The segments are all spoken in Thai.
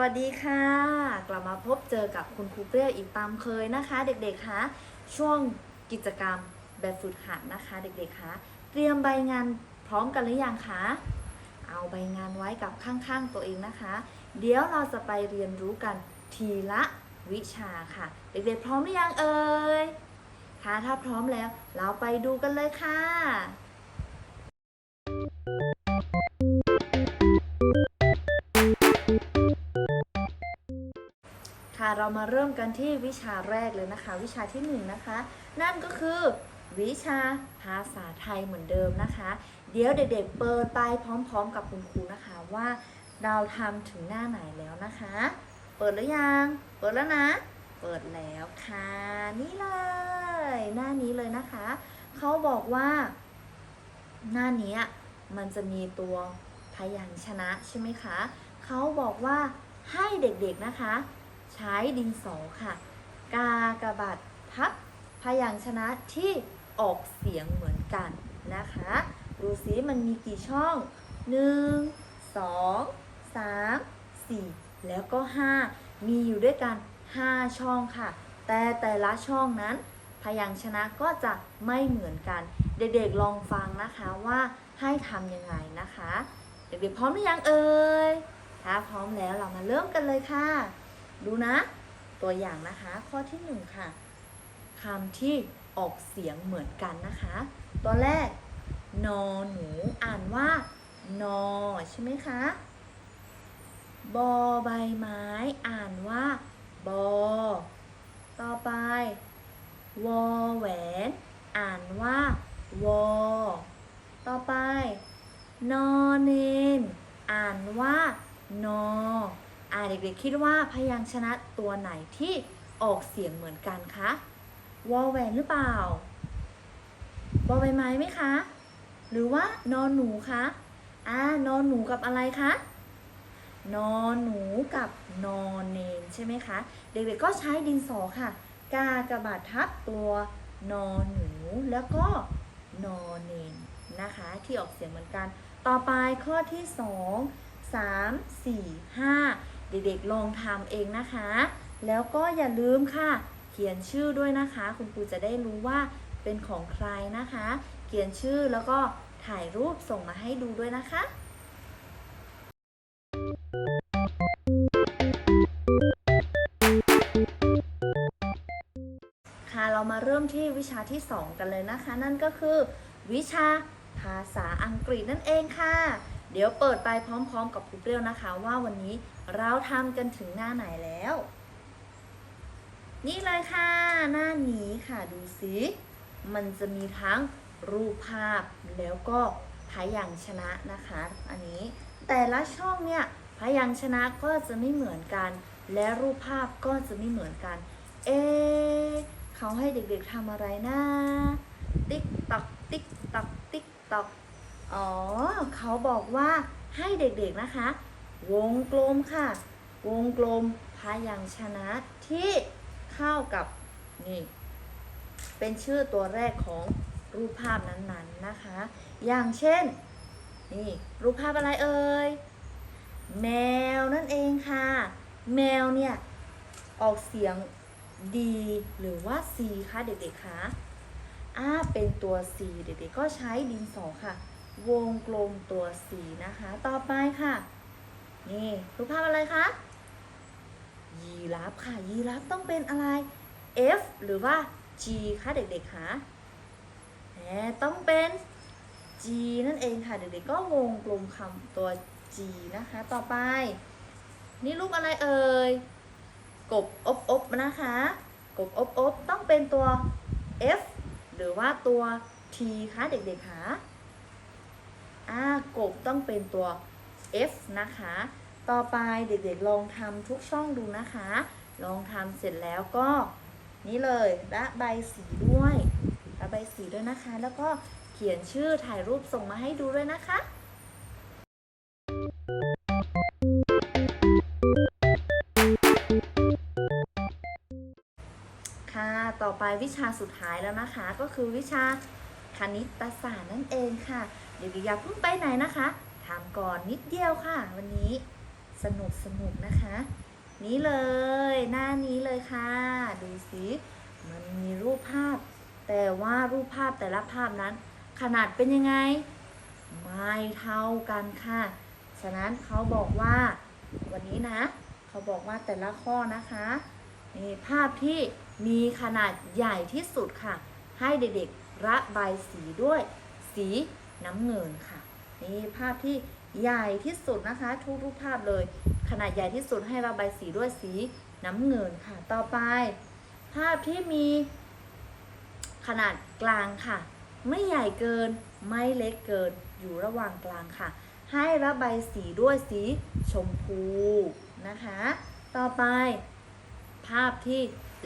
วัสดีค่ะ กลับมาพบเจอกับคุณครูเปรี้ยวอีกตามเคยนะคะ เด็กๆคะช่วงกิจกรรมแบบฝึกหัดนะคะ เด็กๆคะเตรียมใบงานพร้อมกันหรือยังคะเอาใบงานไว้กับข้างๆตัวเองนะคะ เดี๋ยวเราจะไปเรียนรู้กันทีละวิชาค่ะ เด็กๆพร้อมหรือยังเอ่ยคะถ้าพร้อมแล้ว เราไปดูกันเลยค่ะ เรามาเริ่มกันที่วิชาแรกเลยนะคะ วิชาที่หนึ่งนะคะ นั่นก็คือวิชาภาษาไทยเหมือนเดิมนะคะ เดี๋ยวเด็กๆเปิดไปพร้อมๆ กับคุณครูนะคะว่าเราทำถึงหน้าไหนแล้วนะคะ เปิดหรือยัง เปิดแล้วนะ เปิดแล้วค่ะ นี่เลย หน้านี้เลยนะคะ เขาบอกว่า หน้านี้มันจะมีตัวพยัญชนะใช่ไหมคะ เขาบอกว่าให้เด็กๆนะคะ ใช้ดินสอค่ะ กากบาททับพยัญชนะที่ออกเสียงเหมือนกันนะคะ ดูสิมันมีกี่ช่อง 1 2 3 4 แล้วก็ 5 มีอยู่ด้วยกัน 5 ช่องค่ะ แต่แต่ละช่องนั้น พยัญชนะก็จะไม่เหมือนกัน เด็กๆลองฟังนะคะว่าให้ทำยังไงนะคะ เด็กๆพร้อมหรือยังเอ่ยถ้าพร้อมแล้วเรามาเริ่มกันเลยค่ะ ดูนะ ตัวอย่างนะคะ ข้อที่หนึ่งค่ะคำที่ออกเสียงเหมือนกันนะคะตัวแรก นอหนูอ่านว่า นอ ใช่ไหมคะ บอใบไม้อ่านว่า บอ ต่อไป วอแหวน อ่านว่า วอ ต่อไป นอเนน อ่านว่า นอ เด็กๆคิดว่าพยัญชนะตัวไหนที่ออกเสียงเหมือนกันคะวอแหวนหรือเปล่าวอใบไม้ไหมคะ หรือว่านอนหนูคะอ่านอนหนูกับอะไรคะนอนหนูกับนอนเนนใช่ไหมคะ เด็กๆก็ใช้ดินสอค่ะ กากระบาดทับตัวนอนหนูแล้วก็นอนเนนนะคะ ที่ออกเสียงเหมือนกัน ต่อไปข้อที่สองสามสี่ห้า เด็กๆลองทำเองนะคะ แล้วก็อย่าลืมค่ะ เขียนชื่อด้วยนะคะ คุณครูจะได้รู้ว่าเป็นของใครนะคะ เขียนชื่อแล้วก็ถ่ายรูปส่งมาให้ดูด้วยนะคะค่ะเรามาเริ่มที่วิชาที่ 2 กันเลยนะคะ นั่นก็คือ วิชาภาษาอังกฤษนั่นเองค่ะ เดี๋ยวเปิดไปพร้อมๆ กับครูเปรี้ยวนะคะ ว่าวันนี้ เราทำกันถึงหน้าไหนแล้ว นี่เลยค่ะ หน้านี้ค่ะดูสิมันจะมีทั้งรูปภาพแล้วก็พยัญชนะนะคะ อันนี้แต่ละช่องเนี่ยพยัญชนะก็จะไม่เหมือนกัน และรูปภาพก็จะไม่เหมือนกัน เอะเขาให้เด็กๆทำอะไรนะ ติ๊กตอกติ๊กตอกติ๊กตอกอ๋อ เขาบอกว่าให้เด็กๆนะคะ วงกลมค่ะ วงกลมพยัญชนะที่เข้ากับนี่เป็นชื่อตัวแรกของรูปภาพนั้นๆนะคะ อย่างเช่นนี่รูปภาพอะไรเอ่ยแมวนั่นเองค่ะ แมวเนี่ยออกเสียง D หรือว่า C คะเด็กๆคะอ่าเป็นตัว C เด็กๆก็ใช้ดินสอค่ะ วงกลมตัว C นะคะ ต่อไปค่ะ นี่รูปภาพอะไรคะ ยีราฟค่ะ ยีราฟต้องเป็นอะไร F หรือว่า G คะเด็กๆคะแหมต้องเป็น G นั่นเองค่ะ เด็กๆก็วงกลมคำตัว G นะคะ ต่อไป นี่รูปอะไรเอ่ย กบอบอบนะคะ กบอบอบต้องเป็นตัว F หรือว่าตัว T คะเด็กๆคะอ่ากบต้องเป็นตัว F นะคะ ต่อไปเด็กๆลองทำทุกช่องดูนะคะ ลองทำเสร็จแล้วก็นี่เลยระใบสีด้วยระใบสีด้วยนะคะ แล้วก็เขียนชื่อถ่ายรูปส่งมาให้ดูด้วยนะคะค่ะต่อไปวิชาสุดท้ายแล้วนะคะ ก็คือวิชาคณิตศาสตร์นั่นเองค่ะ เดี๋ยวอย่าเพิ่งไปไหนนะคะ ทำก่อนนิดเดียวค่ะ วันนี้สนุกสนุกนะคะ นี้เลย หน้านี้เลยค่ะ ดูสิมันมีรูปภาพ แต่ว่ารูปภาพแต่ละภาพนั้น ขนาดเป็นยังไง ไม่เท่ากันค่ะ ฉะนั้นเขาบอกว่า วันนี้นะ เขาบอกว่าแต่ละข้อนะคะนี่ภาพที่มีขนาดใหญ่ที่สุดค่ะ ให้เด็กๆระบายสีด้วย สีน้ำเงินค่ะ นี่ภาพที่ใหญ่ที่สุดนะคะ ทุกทุกภาพเลย ขนาดใหญ่ที่สุดให้ระบายสีด้วยสีน้ำเงินค่ะ ต่อไป ภาพที่มีขนาดกลางค่ะ ไม่ใหญ่เกินไม่เล็กเกินอยู่ระหว่างกลางค่ะ ให้ระบายสีด้วยสีชมพูนะคะ ต่อไป ภาพที่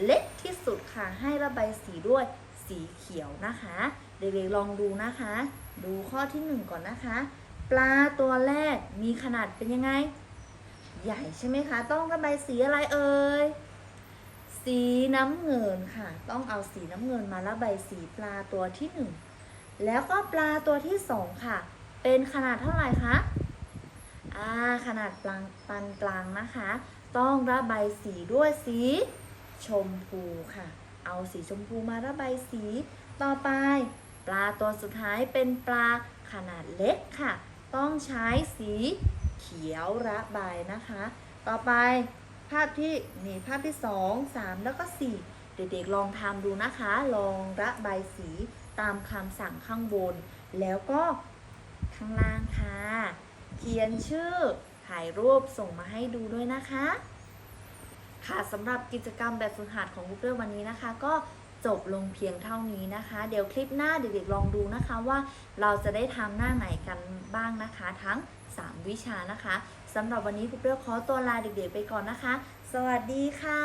เล็กที่สุดค่ะ ให้ระบายสีด้วยสีเขียวนะคะ เด็กๆลองดูนะคะ ดูข้อที่หนึ่งก่อนนะคะ ปลาตัวแรกมีขนาดเป็นยังไง ใหญ่ใช่ไหมคะ ต้องระบายสีอะไรเอ่ย สีน้ำเงินค่ะ ต้องเอาสีน้ำเงินมาระบายสีปลาตัวที่หนึ่งแล้วก็ปลาตัวที่สองค่ะ เป็นขนาดเท่าไหร่คะอ่าขนาดปานปานกลางนะคะ ต้องระบายสีด้วยสีชมพูค่ะ เอาสีชมพูมาระบายสีต่อไป ปลาตัวสุดท้ายเป็นปลาขนาดเล็กค่ะ ต้องใช้สีเขียวระบายนะคะ ต่อไปภาพที่นี่ภาพที่สองสามแล้วก็สี่เด็กๆลองทำดูนะคะ ลองระบายสีตามคำสั่งข้างบน แล้วก็ข้างล่างค่ะ เขียนชื่อถ่ายรูปส่งมาให้ดูด้วยนะคะ ค่ะสำหรับกิจกรรมแบบฝึกหัดของ Google วันนี้นะคะ ก็ จบลงเพียงเท่านี้นะคะ เดี๋ยวคลิปหน้าเด็กๆลองดูนะคะว่าเราจะได้ทำหน้าไหนกันบ้างนะคะ ทั้ง 3 วิชานะคะสำหรับวันนี้ Google ขอตัวลาเด็กๆไปก่อนนะคะ สวัสดีค่ะ